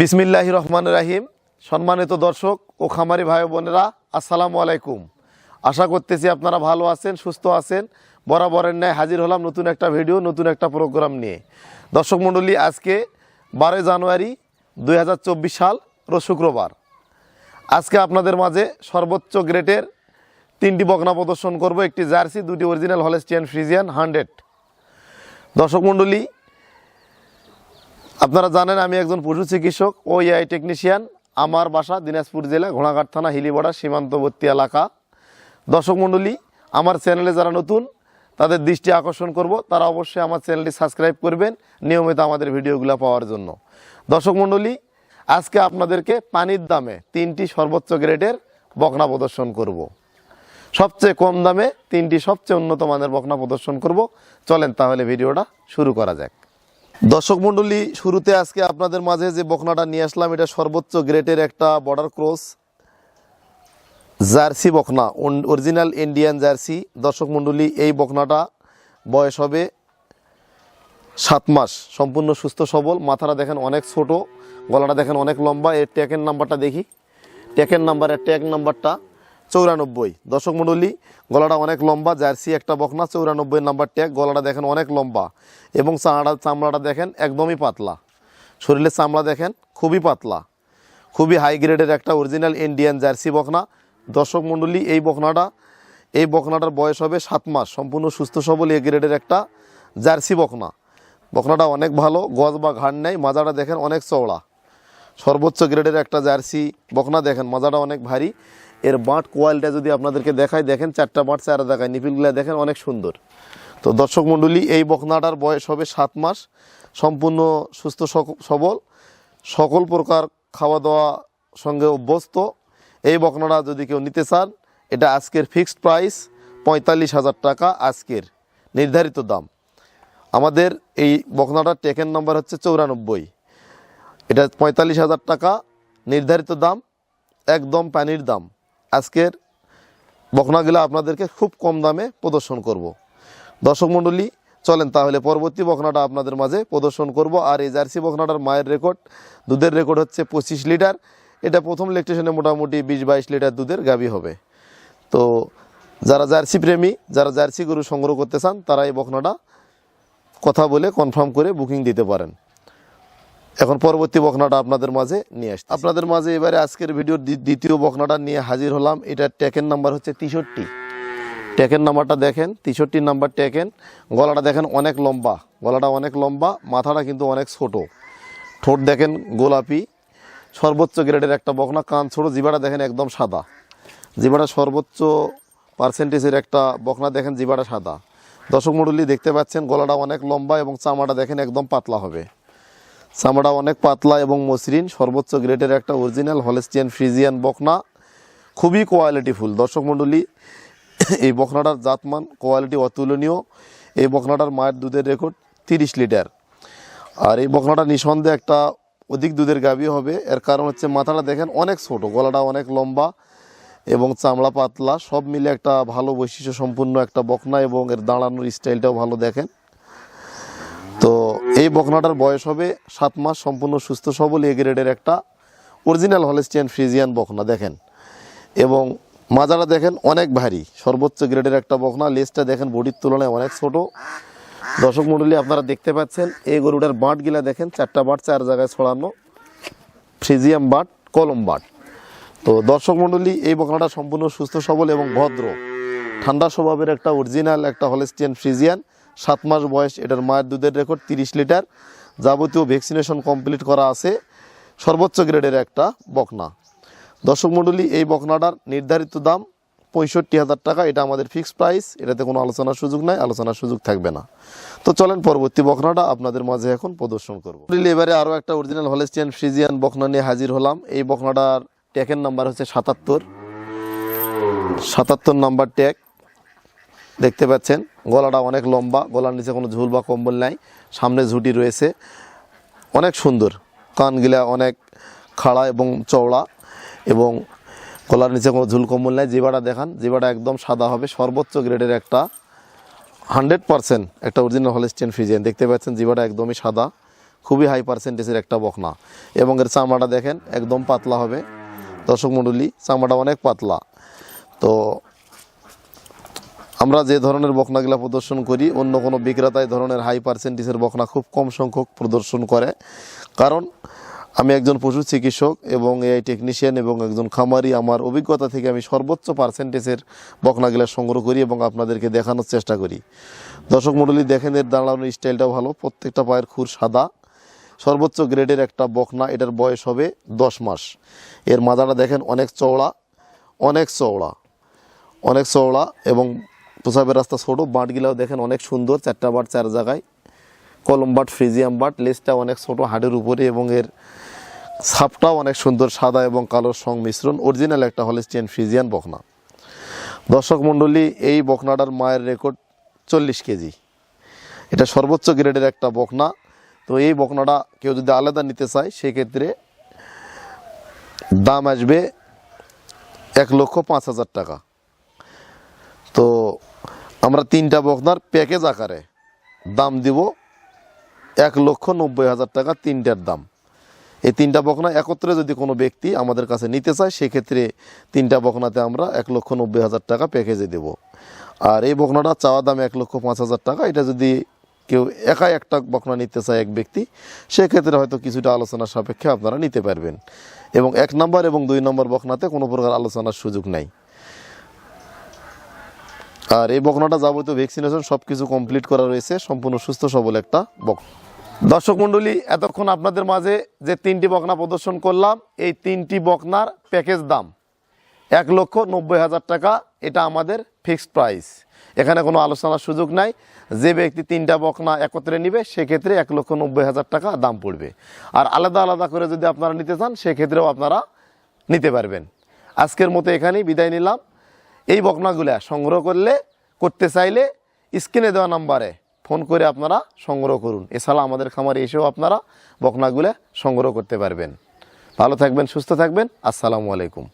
বিসমিল্লাহ রহমান রাহিম। সম্মানিত দর্শক ও খামারি ভাই বোনেরা, আসসালামু আলাইকুম। আশা করতেছি আপনারা ভালো আছেন, সুস্থ আছেন। বরাবরের ন্যায় হাজির হলাম নতুন একটা ভিডিও, নতুন একটা প্রোগ্রাম নিয়ে। দর্শক মণ্ডলী, আজকে বারোই জানুয়ারি দু হাজার চব্বিশ সাল রোজ শুক্রবার। আজকে আপনাদের মাঝে সর্বোচ্চ গ্রেটের তিনটি বকনা প্রদর্শন করব। একটি জার্সি, দুটি অরিজিনাল হলেস্টিয়ান ফ্রিজিয়ান, হান্ড্রেড। দর্শক মণ্ডলী আপনারা জানেন, আমি একজন পশু চিকিৎসক ও এআই টেকনিশিয়ান আমার বাসা দিনাজপুর জেলা, ঘোড়াঘাট থানা, হিলিবড়া, সীমান্তবর্তী এলাকা। দর্শক মণ্ডলী, আমার চ্যানেলে যারা নতুন, তাদের দৃষ্টি আকর্ষণ করব। তারা অবশ্যই আমার চ্যানেলটি সাবস্ক্রাইব করবেন, নিয়মিত আমাদের ভিডিওগুলো পাওয়ার জন্য। দর্শক মণ্ডলী, আজকে আপনাদেরকে পানির দামে তিনটি সর্বোচ্চ গ্রেডের বকনা প্রদর্শন করব। সবচেয়ে কম দামে তিনটি সবচেয়ে উন্নত মানের বকনা প্রদর্শন করব। চলেন তাহলে ভিডিওটা শুরু করা যাক। দর্শক মণ্ডলী, শুরুতে আজকে আপনাদের মাঝে যে বকনাটা নিয়ে আসলাম, এটা সর্বোচ্চ গ্রেটের একটা বর্ডার ক্রস জার্সি বকনা অরিজিনাল ইন্ডিয়ান জার্সি। দর্শক মণ্ডলী, এই বকনাটা বয়স হবে সাত মাস। সম্পূর্ণ সুস্থ, সবল। মাথাটা দেখেন অনেক ছোট, গলাটা দেখেন অনেক লম্বা। এর ট্যাকের নাম্বারটা দেখি। ট্যাকের নাম্বার এর ট্যাগ নাম্বারটা চৌরানব্বই। দর্শক মণ্ডলী, গলাটা অনেক লম্বা, জার্সি একটা বকনা, চৌরানব্বই নাম্বার ট্যাগ, গলাটা দেখেন অনেক লম্বা এবং চামড়া, চামড়াটা দেখেন একদমই পাতলা। শরীরের চামড়া দেখেন খুবই পাতলা। খুবই হাই গ্রেডের একটা অরিজিনাল ইন্ডিয়ান জার্সি বকনা। দর্শক মণ্ডলী, এই বকনাটা, এই বকনাটার বয়স হবে সাত মাস। সম্পূর্ণ সুস্থ, সবল এ গ্রেডের একটা জার্সি বকনা। বকনাটা অনেক ভালো, গজ বা ঘাড় নেয় মাজাটা দেখেন অনেক চওড়া। সর্বোচ্চ গ্রেডের একটা জার্সি বকনা দেখেন, মাজাটা অনেক ভারী। এর বাঁট কোয়ালিটা যদি আপনাদেরকে দেখায় দেখেন চারটা বাঁট চারা দেখায়। নিপিলগুলো দেখেন অনেক সুন্দর। তো দর্শক মণ্ডলী, এই বকনাটার বয়স হবে সাত মাস। সম্পূর্ণ সুস্থ সবল। সকল প্রকার খাওয়া দাওয়া সঙ্গে অভ্যস্ত। এই বকনাটা যদি কেউ নিতে চান, এটা আজকের ফিক্সড প্রাইস পঁয়তাল্লিশ হাজার টাকা আজকের নির্ধারিত দাম। আমাদের এই বকনাটার টেকেন নম্বর হচ্ছে চৌরানব্বই। এটা পঁয়তাল্লিশ হাজার টাকা নির্ধারিত দাম, একদম পানির দাম। আজকের বকনাগুলো আপনাদেরকে খুব কম দামে প্রদর্শন করব। দর্শক মণ্ডলী, চলেন তাহলে পরবর্তী বকনাটা আপনাদের মাঝে প্রদর্শন করব। আর এই জার্সি বকনাটার মায়ের রেকর্ড, দুধের রেকর্ড হচ্ছে পঁচিশ লিটার। এটা প্রথম ইলেকট্রিশনে মোটামুটি বিশ বাইশ লিটার দুধের গাবি হবে। তো যারা জার্সি প্রেমী, যারা জার্সি গরু সংগ্রহ করতে চান, তারা এই বকনাটা কথা বলে কনফার্ম করে বুকিং দিতে পারেন। এখন পরবর্তী বকনাটা আপনাদের মাঝে নিয়ে আসছি আপনাদের মাঝে এবারে আজকের ভিডিওর দ্বি- দ্বিতীয় বকনাটা নিয়ে হাজির হলাম। এটার ট্যাকের নাম্বার হচ্ছে তেষট্টি। ট্যাকের নাম্বারটা দেখেন, তেষট্টির নাম্বার ট্যাকেন গলাটা দেখেন অনেক লম্বা। গলাটা অনেক লম্বা, মাথাটা কিন্তু অনেক ছোট। ঠোঁট দেখেন গোলাপি। সর্বোচ্চ গ্রেডের একটা বকনা, কান ছোট জিবাটা দেখেন একদম সাদা। জিবাটা সর্বোচ্চ পার্সেন্টেজের একটা বকনা দেখেন জিবাটা সাদা। দর্শক মণ্ডলী দেখতে পাচ্ছেন, গলাটা অনেক লম্বা এবং চামড়াটা দেখেন একদম পাতলা হবে। চামড়া অনেক পাতলা এবং মসৃণ, সর্বোচ্চ গ্রেডের একটা অরিজিনাল হলেস্টিয়ান ফ্রিজিয়ান বকনা। খুবই কোয়ালিটিফুল দর্শক মণ্ডলী, এই বকনাটার জাতমান কোয়ালিটি অতুলনীয়। এই বকনাটার মায়ের দুধের রেকর্ড তিরিশ লিটার। আর এই বকনাটা নিঃসন্দেহে একটা অধিক দুধের গাভী হবে। এর কারণ হচ্ছে মাথাটা দেখেন অনেক ছোট, গলাটা অনেক লম্বা এবং চামড়া পাতলা। সব মিলে একটা ভালো বৈশিষ্ট্য সম্পূর্ণ একটা বকনা এবং এর দাঁড়ানোর স্টাইলটাও ভালো দেখেন। তো এই বকনাটার বয়স হবে সাত মাস, সম্পূর্ণ সুস্থ সবল এ গ্রেডের একটা অরিজিনাল হলেস্টিয়ান ফ্রিজিয়ান বকনা, দেখেন। এবং মাজাটা দেখেন অনেক ভারী, সর্বোচ্চ গ্রেডের একটা বকনা লেজটা দেখেন বডির তুলনায় অনেক ছোট। দর্শক মণ্ডলী আপনারা দেখতে পাচ্ছেন, এই গরুটার বাঁটগুলা দেখেন, চারটা বাঁট, চার জায়গায় ছড়ানো ফ্রিজিয়াম বাট, কলম বাট। তো দর্শক মণ্ডলী এই বকনাটা সম্পূর্ণ সুস্থ, সবল এবং ভদ্র। ঠান্ডা স্বভাবের একটা অরিজিনাল একটা হলেস্টিয়ান ফ্রিজিয়ান সাত মাস বয়স, এটার মায়ের দুধের রেকর্ড তিরিশ লিটার। যাবতীয় ভ্যাকসিনেশন কমপ্লিট করা আছে। সর্বোচ্চ গ্রেডের একটা বকনা। দর্শক মণ্ডলী, এই বকনাটার নির্ধারিত দাম পঁয়ষট্টি হাজার টাকা। এটা আমাদের ফিক্সড প্রাইস এটাতে কোনো আলোচনার সুযোগ নাই, আলোচনার সুযোগ থাকবে না। তো চলেন পরবর্তী বকনাটা আপনাদের মাঝে এখন প্রদর্শন করব। এবারে আরও একটা অরিজিনাল হলেস্টিয়ান ফ্রিজিয়ান বকনা নিয়ে হাজির হলাম। এই বকনাটার ট্যাকের নাম্বার হচ্ছে সাতাত্তর। সাতাত্তর নাম্বার ট্যাগ দেখতে পাচ্ছেন, গলাটা অনেক লম্বা, গলার নিচে কোনো ঝুল বা কম্বল নাই, সামনে ঝুটি রয়েছে, অনেক সুন্দর, কানগুলা অনেক খাড়া এবং চওড়া এবং গলার নিচে কোনো ঝুল কম্বল নাই জিবাটা দেখান জিবাটা একদম সাদা হবে, সর্বোচ্চ গ্রেডের একটা হান্ড্রেড পারসেন্ট একটা অরিজিনাল হলেস্টিয়ান ফ্রিজিয়ান, দেখতে পাচ্ছেন জিবাটা একদমই সাদা, খুবই হাই পার্সেন্টেজের একটা বকনা এবং এর চামড়াটা দেখেন একদম পাতলা হবে। দর্শক মণ্ডলী, চামড়াটা অনেক পাতলা। তো আমরা যে ধরনের বকনাগুলা প্রদর্শন করি, অন্য কোনো বিক্রেতা এই ধরনের হাই পার্সেন্টেজের বকনা খুব কম সংখ্যক প্রদর্শন করে। কারণ আমি একজন পশু চিকিৎসক এবং এআই টেকনিশিয়ান এবং একজন খামারি, আমার অভিজ্ঞতা থেকে আমি সর্বোচ্চ পার্সেন্টেজের বকনাগুলা সংগ্রহ করি এবং আপনাদেরকে দেখানোর চেষ্টা করি। দর্শক মণ্ডলী, দেখেন এর দাঁড়ানোর স্টাইলটাও ভালো। প্রত্যেকটা পায়ের খুর সাদা। সর্বোচ্চ গ্রেডের একটা বকনা, এটার বয়স হবে দশ মাস। এর মাজাটা দেখেন অনেক চওড়া অনেক চওড়া অনেক চওড়া এবং প্রসাবের রাস্তা ছোটো, বাঁটগুলাও দেখেন অনেক সুন্দর, চারটা বাট চার জায়গায়। কলম বাট, ফ্রিজিয়াম বাট লেজটা অনেক ছোট হাড়ের উপরে এবং এর ছাপটাও অনেক সুন্দর, সাদা এবং কালোর সংমিশ্রণ, অরিজিনাল একটা হলিস্টিয়ান ফ্রিজিয়ান বকনা। দর্শক মণ্ডলী, এই বকনাটার মায়ের রেকর্ড চল্লিশ কেজি। এটা সর্বোচ্চ গ্রেডের একটা বকনা। তো এই বকনাটা কেউ যদি আলাদা নিতে চায়, সেক্ষেত্রে দাম আসবে এক লক্ষ পাঁচ হাজার টাকা। তো আমরা তিনটা বকনার প্যাকেজ আকারে দাম দিব এক লক্ষ নব্বই হাজার টাকা তিনটার দাম। এই তিনটা বকনা একত্রে যদি কোনো ব্যক্তি আমাদের কাছে নিতে চায়, সেক্ষেত্রে তিনটা বকনাতে আমরা এক লক্ষ নব্বই হাজার টাকা প্যাকেজে দেব। আর এই বকনাটা চাওয়া দাম এক লক্ষ পাঁচ হাজার টাকা। এটা যদি কেউ একা একটা বকনা নিতে চায় এক ব্যক্তি, সেক্ষেত্রে হয়তো কিছুটা আলোচনার সাপেক্ষে আপনারা নিতে পারবেন। এবং এক নম্বর এবং দুই নম্বর বকনাতে কোনো প্রকার আলোচনার সুযোগ নাই। আর এই বকনাটা যাবতীয় ভ্যাকসিনেশন সব কিছু কমপ্লিট করা রয়েছে, সম্পূর্ণ সুস্থ সবল একটা বক দর্শক মণ্ডলী, এতক্ষণ আপনাদের মাঝে যে তিনটি বকনা প্রদর্শন করলাম, এই তিনটি বকনার প্যাকেজ দাম এক লক্ষ নব্বই হাজার টাকা। এটা আমাদের ফিক্সড প্রাইস এখানে কোনো আলোচনার সুযোগ নাই। যে ব্যক্তি তিনটা বকনা একত্রে নিবে, সেক্ষেত্রে এক লক্ষ নব্বই হাজার টাকা দাম পড়বে। আর আলাদা আলাদা করে যদি আপনারা নিতে চান, সেক্ষেত্রেও আপনারা নিতে পারবেন। আজকের মতো এখানেই বিদায় নিলাম। এই বকনাগুলা সংগ্রহ করলে, করতে চাইলে স্ক্রিনে দেওয়া নাম্বারে ফোন করে আপনারা সংগ্রহ করুন। এছাড়া আমাদের খামারে এসেও আপনারা বকনাগুলা সংগ্রহ করতে পারবেন। ভালো থাকবেন, সুস্থ থাকবেন। আসসালামু আলাইকুম।